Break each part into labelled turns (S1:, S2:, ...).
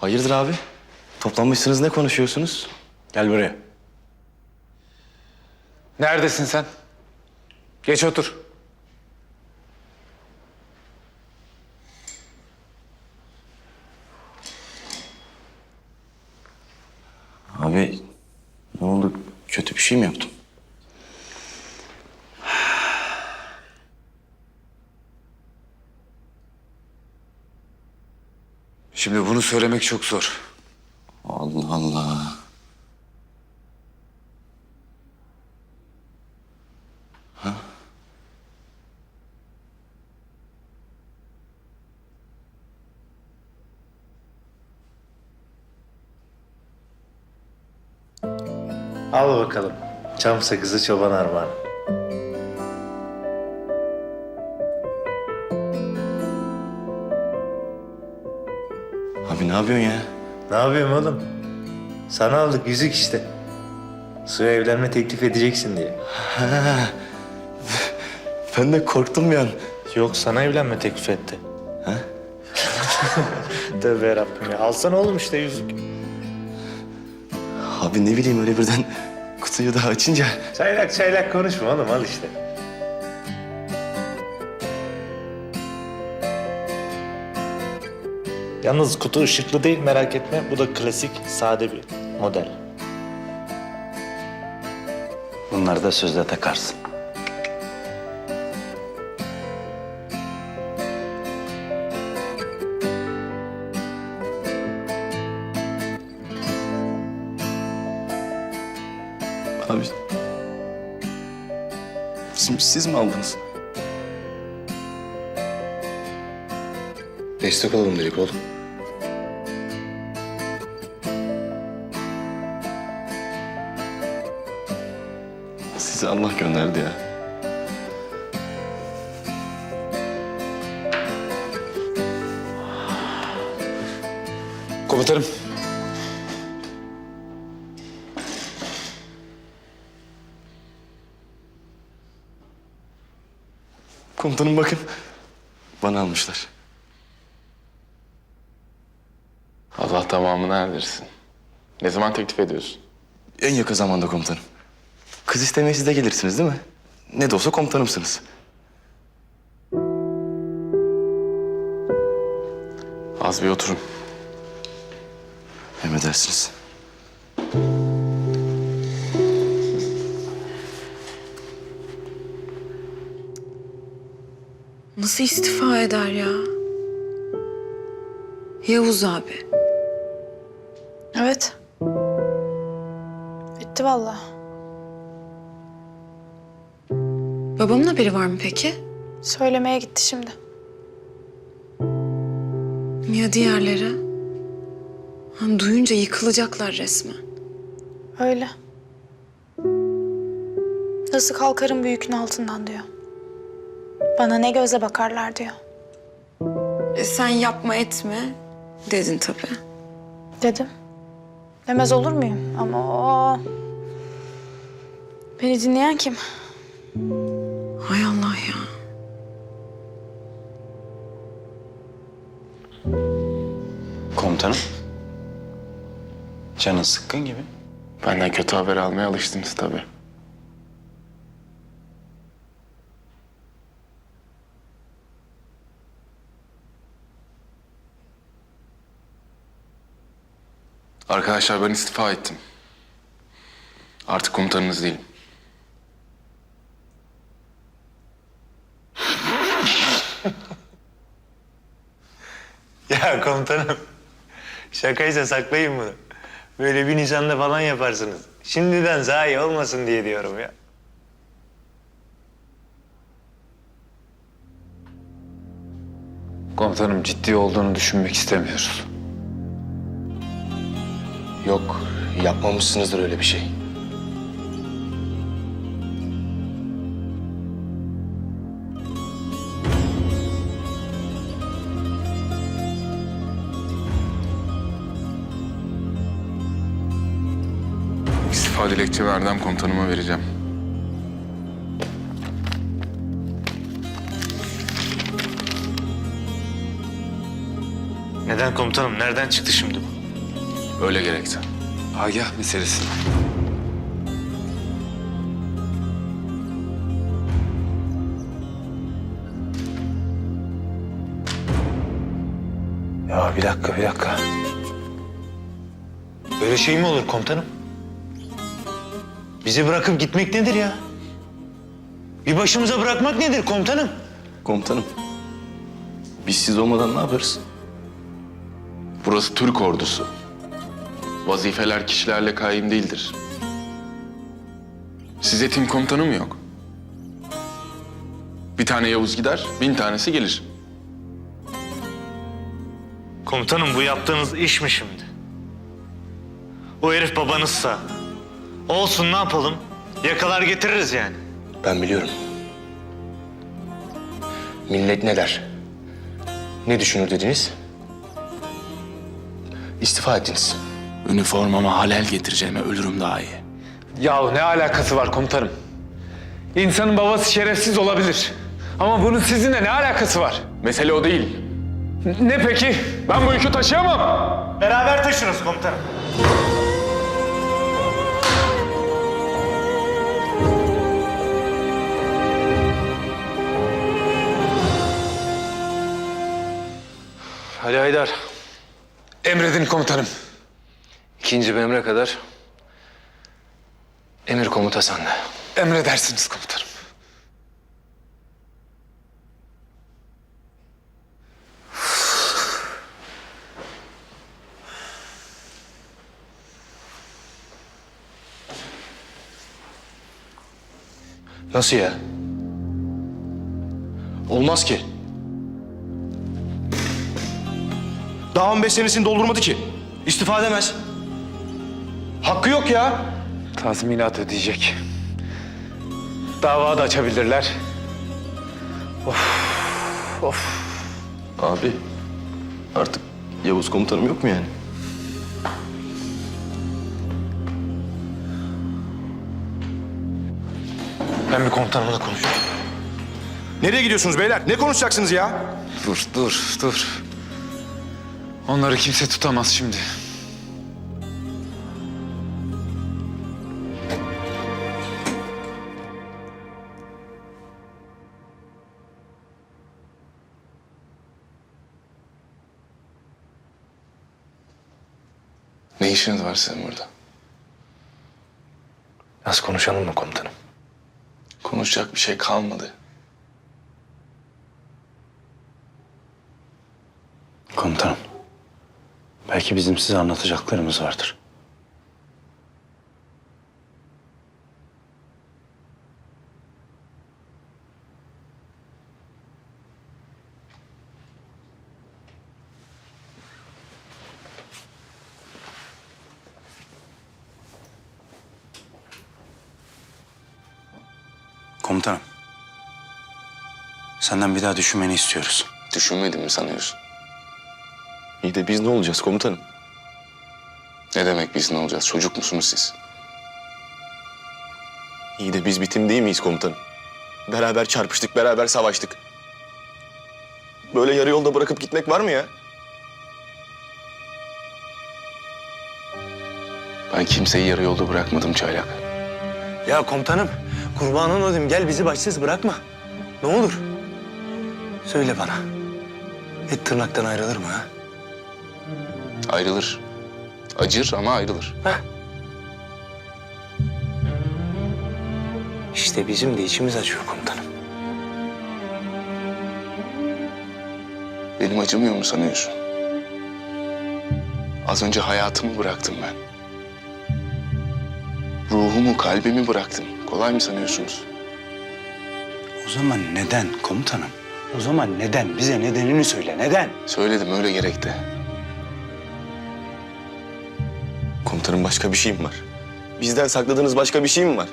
S1: Hayırdır abi? Toplanmışsınız ne konuşuyorsunuz? Gel buraya.
S2: Neredesin sen? Geç otur.
S1: Abi ne oldu? Kötü bir şey mi yaptım?
S2: Şimdi bunu söylemek çok zor.
S1: Allah Allah.
S3: Al bakalım. Çam sakızı çoban armağanı.
S1: Ne yapıyorsun ya?
S3: Ne yapayım oğlum? Sana aldık yüzük işte. Suya evlenme teklif edeceksin diye.
S1: Ben de korktum an.
S3: Yok sana evlenme teklif etti. Ha? Tövbe yarabbim ya. Alsana oğlum işte yüzük.
S1: Abi ne bileyim öyle birden kutuyu daha açınca.
S3: Çaylak çaylak konuşma oğlum al işte. Yalnız kutu ışıklı değil merak etme. Bu da klasik sade bir model.
S1: Bunları da sözde takarsın. Abi... Siz, siz mi aldınız? Destek olalım dedik oğlum. Allah gönderdi ya.
S2: Komutanım.
S1: Komutanım bakın. Bana almışlar.
S4: Allah tamamını erdirsin. Ne zaman teklif ediyorsun?
S1: En yakın zamanda komutanım. Kız istemeye siz de gelirsiniz değil mi? Ne de olsa komutanımsınız.
S4: Az bir oturun.
S1: Emredersiniz.
S5: Nasıl istifa eder ya? Yavuz abi.
S6: Evet. Bitti vallahi.
S5: Babamın haberi var mı peki?
S6: Söylemeye gitti şimdi.
S5: Ya diğerleri? Hani duyunca yıkılacaklar resmen.
S6: Öyle. Nasıl kalkarım bu yükün altından diyor. Bana ne göze bakarlar diyor.
S5: E sen yapma etme dedin tabii.
S6: Dedim. Demez olur muyum? Ama o... Beni dinleyen kim?
S7: Komutanım. Canın sıkkın gibi.
S4: Benden kötü haber almaya alıştınız tabii. Arkadaşlar ben istifa ettim. Artık komutanınız değilim.
S3: Ya komutanım. Şakaysa saklayın bunu. Böyle bir nişanda falan yaparsınız. Şimdiden zayi olmasın diye diyorum ya.
S2: Komutanım ciddi olduğunu düşünmek istemiyoruz.
S1: Yok, yapmamışsınızdır öyle bir şey.
S4: Dilekçe ve Erdem komutanıma vereceğim.
S3: Neden komutanım? Nereden çıktı şimdi bu?
S2: Öyle gerekti. Agah meselesi.
S3: Ya bir dakika, bir dakika. Böyle şey mi olur komutanım? Bizi bırakıp gitmek nedir ya? Bir başımıza bırakmak nedir komutanım?
S1: Komutanım. Biz siz olmadan ne yaparız?
S4: Burası Türk ordusu. Vazifeler kişilerle kaim değildir. Size tim komutanı mı yok? Bir tane Yavuz gider, bin tanesi gelir.
S3: Komutanım bu yaptığınız iş mi şimdi? O herif babanızsa. Olsun ne yapalım? Yakalar getiririz yani.
S1: Ben biliyorum. Millet ne der? Ne düşünür dediniz? İstifa ettiniz.
S8: Üniformama halel getireceğime ölürüm daha iyi.
S2: Yahu ne alakası var komutanım? İnsanın babası şerefsiz olabilir. Ama bunun sizinle ne alakası var?
S4: Mesele o değil.
S2: Ne peki? Ben bu yükü taşıyamam.
S3: Beraber taşırız komutanım.
S9: Ali Haydar,
S2: Emredin komutanım.
S9: ikinci bir emre kadar emir komuta sende.
S2: Emredersiniz komutanım.
S1: Nasıl ya? Olmaz ki. Daha 15 senesini doldurmadı ki. İstifa edemez. Hakkı yok ya.
S2: Tazminat ödeyecek. Dava da açabilirler.
S1: Abi artık Yavuz komutanım yok mu yani?
S3: Ben bir komutanımla konuşayım.
S1: Nereye gidiyorsunuz beyler? Ne konuşacaksınız ya?
S2: Dur, dur, dur. Onları kimse tutamaz şimdi.
S4: Ne işiniz var sizin burada?
S3: Az konuşalım mı komutanım?
S4: Konuşacak bir şey kalmadı.
S7: Komutanım. Belki bizim size anlatacaklarımız vardır. Komutanım. Senden bir daha düşünmeni istiyoruz.
S4: Düşünmedim mi sanıyorsun?
S1: İyi de biz ne olacağız komutanım?
S4: Ne demek biz ne olacağız? Çocuk musunuz siz?
S1: İyi de biz bitim değil miyiz komutanım? Beraber çarpıştık, beraber savaştık. Böyle yarı yolda bırakıp gitmek var mı ya?
S4: Ben kimseyi yarı yolda bırakmadım Çaylak.
S3: Ya komutanım, kurbanın olayım gel bizi başsız bırakma. Ne olur. Söyle bana. Et tırnaktan ayrılır mı ha?
S4: Ayrılır. Acır ama ayrılır.
S3: İşte bizim de içimiz acıyor komutanım.
S4: Benim acımıyor mu sanıyorsun? Az önce hayatımı bıraktım ben. Ruhumu, kalbimi bıraktım. Kolay mı sanıyorsunuz?
S7: O zaman neden komutanım? O zaman neden? Bize nedenini söyle. Neden?
S4: Söyledim öyle gerekti.
S1: Komutanım başka bir şey mi var? Bizden sakladığınız başka bir şey mi var?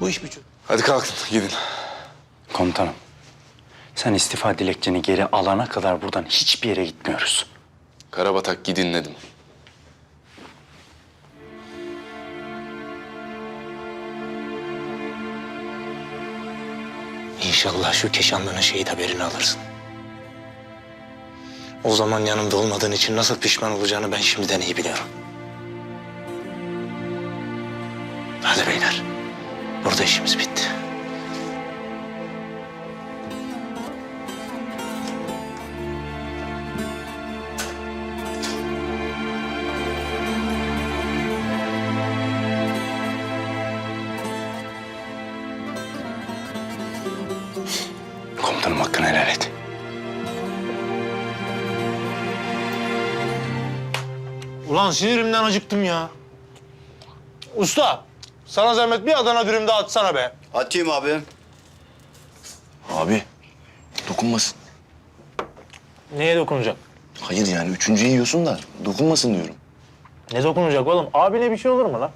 S1: Bu iş bir çö-
S4: Hadi kalkın gidin.
S7: Komutanım. Sen istifa dilekçeni geri alana kadar buradan hiçbir yere gitmiyoruz.
S4: Karabatak gidin dedim.
S3: İnşallah şu Keşanlı'nın şehit haberini alırsın. O zaman yanımda olmadığın için nasıl pişman olacağını ben şimdiden iyi biliyorum. Hadi beyler. Burada işimiz bitti. Ulan sinirimden acıktım ya. Usta, sana zahmet bir Adana dürüm daha atsana be.
S10: Atayım abi.
S1: Abi dokunmasın.
S3: Neye dokunacak?
S1: Hayır yani üçüncüyü yiyorsun da dokunmasın diyorum.
S3: Ne dokunacak oğlum? Abine bir şey olur mu lan?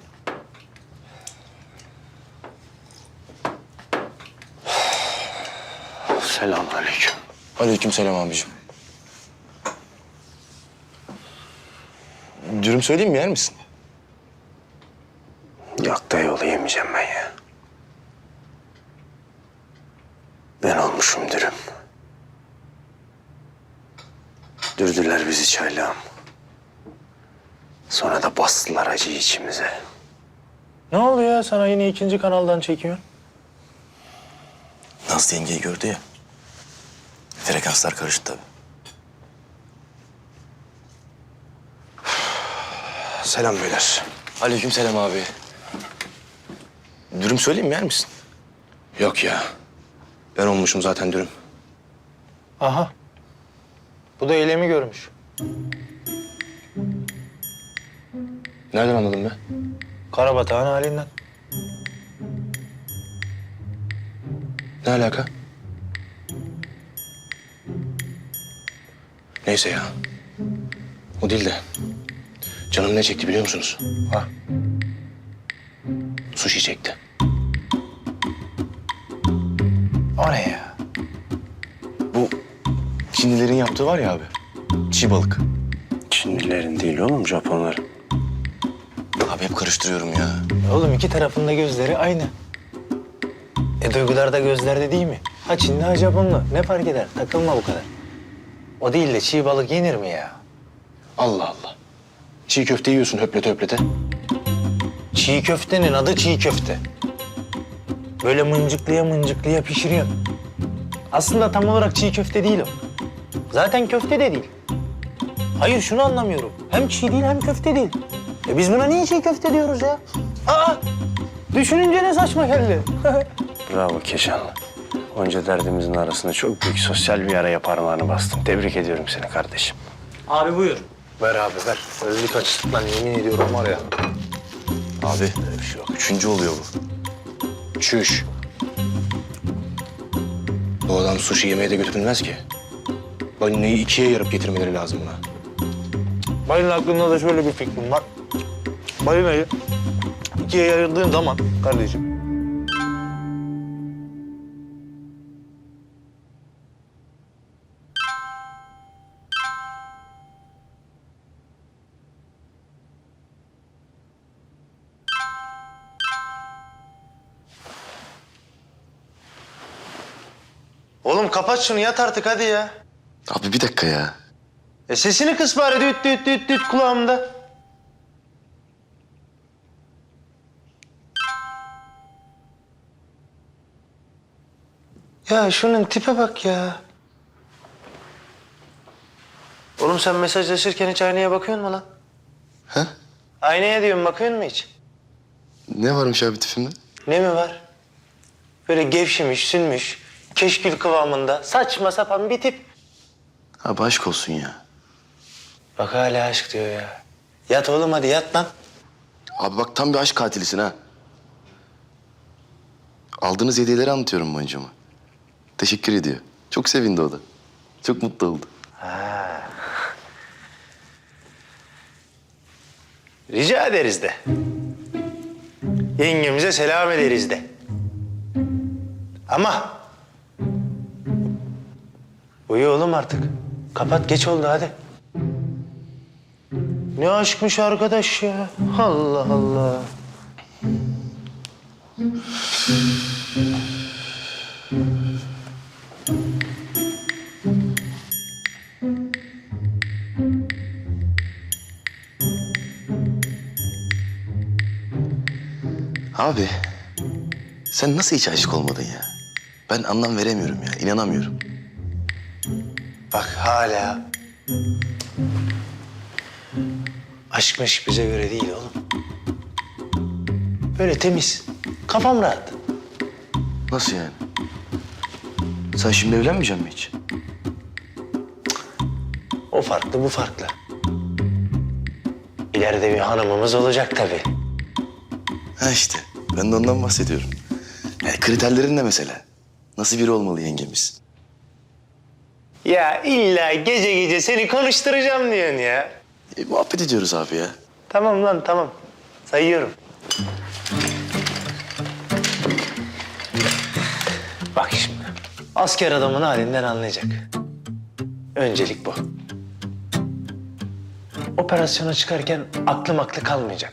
S7: Selamünaleyküm.
S1: Aleykümselam abicim. Dürüm söyleyeyim mi yer misin?
S7: Yok da yolu yemeyeceğim ben ya. Ben olmuşum dürüm. Dürdüler bizi çaylağım. Sonra da bastılar acıyı içimize.
S3: Ne oluyor ya sana yine ikinci kanaldan çekiyorsun?
S1: Nazlı yengeyi gördü ya. Frekanslar karıştı tabii.
S3: Selam beyler.
S1: Aleykümselam abi. Dürüm söyleyeyim mi yer misin?
S3: Yok ya. Ben olmuşum zaten dürüm. Aha. Bu da eylemi görmüş.
S1: Nereden anladın be?
S3: Karabatağın halinden.
S1: Ne alaka? Neyse ya. O değil de. Canım ne çekti biliyor musunuz?
S3: Ha.
S1: Sushi çekti.
S3: O ne ya?
S1: Bu Çinlilerin yaptığı var ya abi. Çiğ balık.
S7: Çinlilerin değil oğlum Japonların.
S1: Abi hep karıştırıyorum ya.
S3: Oğlum iki tarafında gözleri aynı. E duygular da gözlerde değil mi? Ha Çinli ha Japonlu. Ne fark eder? Takılma bu kadar. O değil de çiğ balık yenir mi ya?
S1: Allah Allah. Çiğ köfte yiyorsun höplete höplete.
S3: Çiğ köftenin adı çiğ köfte. Böyle mıncıklıya mıncıklıya pişiriyorsun. Aslında tam olarak çiğ köfte değil o. Zaten köfte de değil. Hayır şunu anlamıyorum. Hem çiğ değil hem köfte değil. E biz buna niye çiğ köfte diyoruz ya? Aa! Düşününce ne saçma geldi.
S7: Bravo Keşanlı. Onca derdimizin arasında çok büyük sosyal bir araya parmağını bastın. Tebrik ediyorum seni kardeşim.
S3: Abi buyur. Ver abi ver. Öldük açlıktan yemin ediyorum var ya.
S1: Abi öyle bir şey yok. Üçüncü oluyor bu.
S3: Çüş.
S1: Bu adam sushi yemeye de götürülmez ki. Balinayı ikiye yarıp getirmeleri lazım buna.
S3: Balina hakkında da şöyle bir fikrim var. Balinayı ikiye yarıldığın zaman kardeşim. Oğlum kapat şunu yat artık hadi ya.
S1: Abi bir dakika ya.
S3: E sesini kıs bari düt düt düt düt kulağımda. Ya şunun tipe bak ya. Oğlum sen mesajlaşırken hiç aynaya bakıyorsun mu lan?
S1: He?
S3: Aynaya diyorum bakıyorsun mu hiç?
S1: Ne varmış abi tipimde?
S3: Ne mi var? Böyle gevşemiş, sünmüş, keşkül kıvamında saçma sapan bir tip.
S1: Abi aşk olsun ya.
S3: Bak hala aşk diyor ya. Yat oğlum hadi yat lan.
S1: Abi bak tam bir aşk katilisin ha. Aldığınız hediyeleri anlatıyorum boncuğuma. Teşekkür ediyor. Çok sevindi o da. Çok mutlu oldu.
S3: Rica ederiz de. Yengemize selam ederiz de. Ama... Uyu oğlum artık. Kapat geç oldu hadi. Ne aşkmış arkadaş ya. Allah Allah.
S1: Abi sen nasıl hiç aşık olmadın ya? Ben anlam veremiyorum ya, inanamıyorum.
S3: Bak hala. Aşkmış bize göre değil oğlum. Böyle temiz. Kafam rahat.
S1: Nasıl yani? Sen şimdi evlenmeyecek misin hiç?
S3: O farklı, bu farklı. İleride bir hanımımız olacak tabii.
S1: Ha işte. Ben de ondan bahsediyorum. Yani kriterlerin ne mesela? Nasıl biri olmalı yengemiz?
S3: Ya illa gece gece seni konuşturacağım diyorsun ya.
S1: E, muhabbet ediyoruz abi ya.
S3: Tamam lan tamam. Sayıyorum. Bak şimdi. Asker adamın halinden anlayacak. Öncelik bu. Operasyona çıkarken aklım aklı kalmayacak.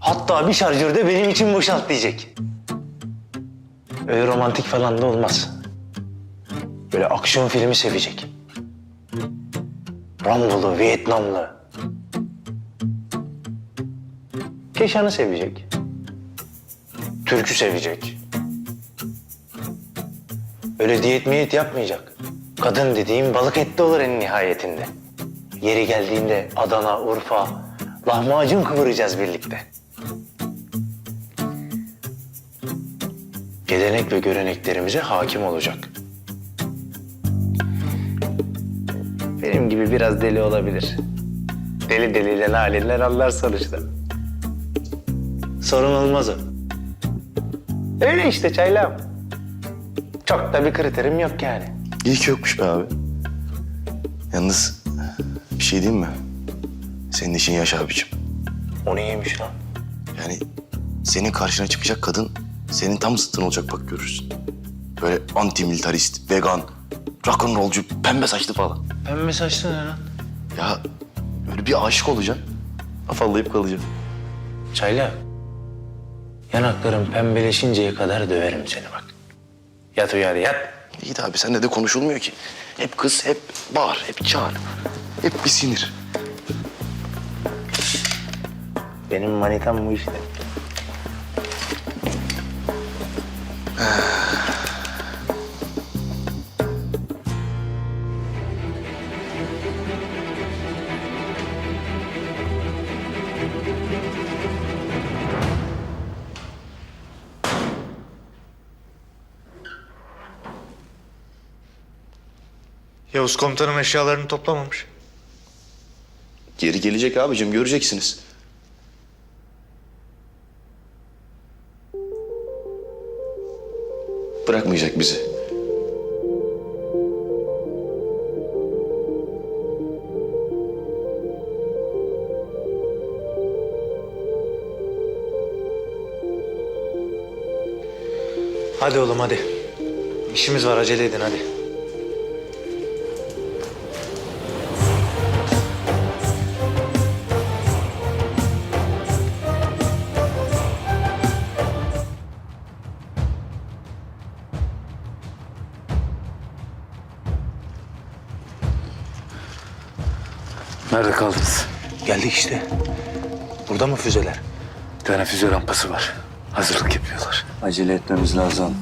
S3: Hatta bir şarjör de benim için boşalt diyecek. Öyle romantik falan da olmaz. Böyle aksiyon filmi sevecek. Rambolu, Vietnamlı, Keşan'ı sevecek. Türk'ü sevecek. Öyle diyet miyet yapmayacak. Kadın dediğim balık etli olur en nihayetinde. Yeri geldiğinde Adana, Urfa, lahmacun kıvıracağız birlikte. Gelenek ve göreneklerimize hakim olacak. Gibi biraz deli olabilir. Deli deliyle nalinler anlar sonuçta. Sorun olmaz o. Öyle işte çaylağım. Çok da bir kriterim yok yani.
S1: İyi ki yokmuş be abi. Yalnız bir şey diyeyim mi? Senin işin yaş abicim.
S3: O neymiş lan?
S1: Yani senin karşına çıkacak kadın senin tam zıttın olacak bak görürsün. Böyle anti-militarist, vegan, rock'n'rollcu, pembe saçlı falan.
S3: Pembe saçlı ne lan?
S1: Ya böyle bir aşık olacaksın. Afallayıp kalacaksın.
S3: Çaylağım. Yanaklarım pembeleşinceye kadar döverim seni bak. Yat uyu hadi yat.
S1: İyi de abi seninle de konuşulmuyor ki. Hep kız, hep bağır, hep çağır. Hep bir sinir.
S3: Benim manitam bu işte.
S10: Yavuz komutanım eşyalarını toplamamış.
S1: Geri gelecek abicim göreceksiniz. Bırakmayacak bizi.
S3: Hadi oğlum hadi. İşimiz var acele edin hadi.
S2: Nerede kaldınız?
S3: Geldik işte. Burada mı füzeler?
S2: Bir tane füze rampası var. Hazırlık yapıyorlar.
S7: Acele etmemiz lazım.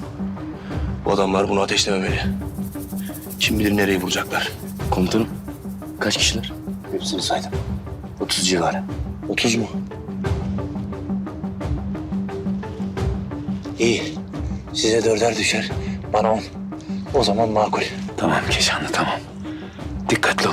S1: Bu adamlar bunu ateşlememeli. Kim bilir nereye vuracaklar. Komutanım kaç kişiler?
S7: Hepsini saydım. 30 civarı.
S1: 30 mu?
S3: İyi. Size dörder düşer. Bana on. O zaman makul.
S2: Tamam Keşanlı tamam. Dikkatli olun.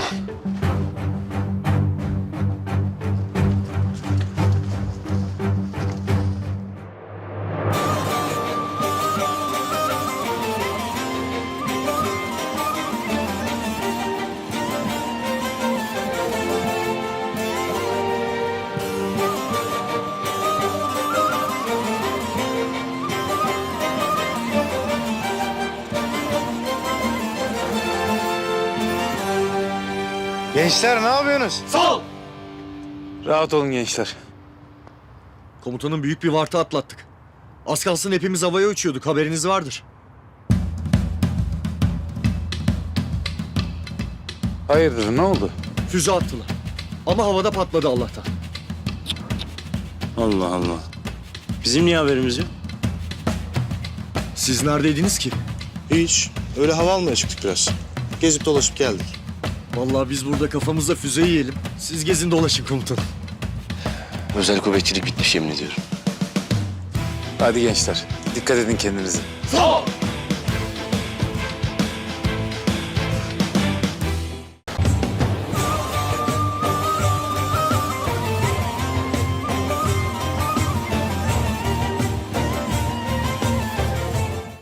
S10: Gençler ne yapıyorsunuz?
S2: Rahat olun gençler.
S11: Komutanım büyük bir vartı atlattık. Az kalsın hepimiz havaya uçuyorduk haberiniz vardır.
S2: Hayırdır ne oldu?
S11: Füze attılar. Ama havada patladı Allah'tan.
S7: Allah Allah. Bizim niye haberimiz yok?
S11: Siz neredeydiniz ki?
S10: Hiç. Öyle hava almaya çıktık biraz. Gezip dolaşıp geldik.
S11: Vallahi biz burada kafamızda füze yiyelim. Siz gezin dolaşın komutanım.
S1: Özel kuvvetçilik bitmiş yemin ediyorum.
S2: Hadi gençler, dikkat edin kendinize.
S11: Sağ ol.